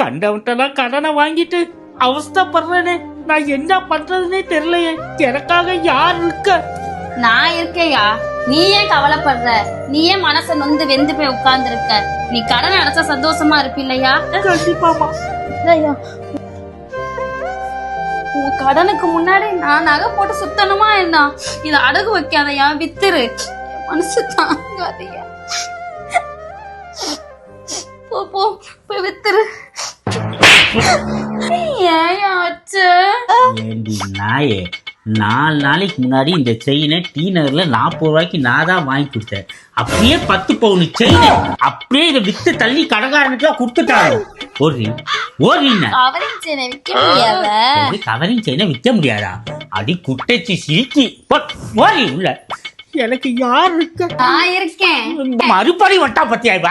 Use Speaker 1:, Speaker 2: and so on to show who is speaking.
Speaker 1: கண்டவன்ட்டெல்லாம் கடனை வாங்கிட்டு அவஸ்தைப்படுறேனே. நான் என்ன பண்றதுன்னே தெரியலையே. எனக்காக யார் இருக்க?
Speaker 2: நான் இருக்கேயா? நீ ஏன் கவலைப்படுற? நீ ஏன் மனச நொந்து வெந்து போய் உட்கார்ந்து இருக்க நீ கடன் அடைச்சா சந்தோஷமா இருப்பில்லையா?
Speaker 1: கண்டிப்பாமா
Speaker 2: உன் கடனுக்கு முன்னாடி நான் நகை போட்டு சுத்தணுமா என்ன? இத அடகு வைக்காதயா? வித்துரு. மனசு தாங்காதையா?
Speaker 1: ஏண்டி நாயே நாலு நாளைக்கு முன்னாடி இந்த செயினை டீ நகர்ல நாற்பது ரூபாய்க்கு நான் தான் வாங்கி கொடுத்தேன். அப்படியே பத்து பவுன் செயின் அப்படியே இதை வித்து தள்ளி கடைக்காரனுக்கு கொடுத்துட்டாங்க. ஒரு ஒரு கவரிங் செயினை விற்க முடியாத? அடி குட்டைச்சி சிரிக்கி ஓரி உள்ள. எனக்கு யார் இருக்க?
Speaker 2: நான் இருக்கேன்.
Speaker 1: மறுபடி வட்டா பத்தியா இவ?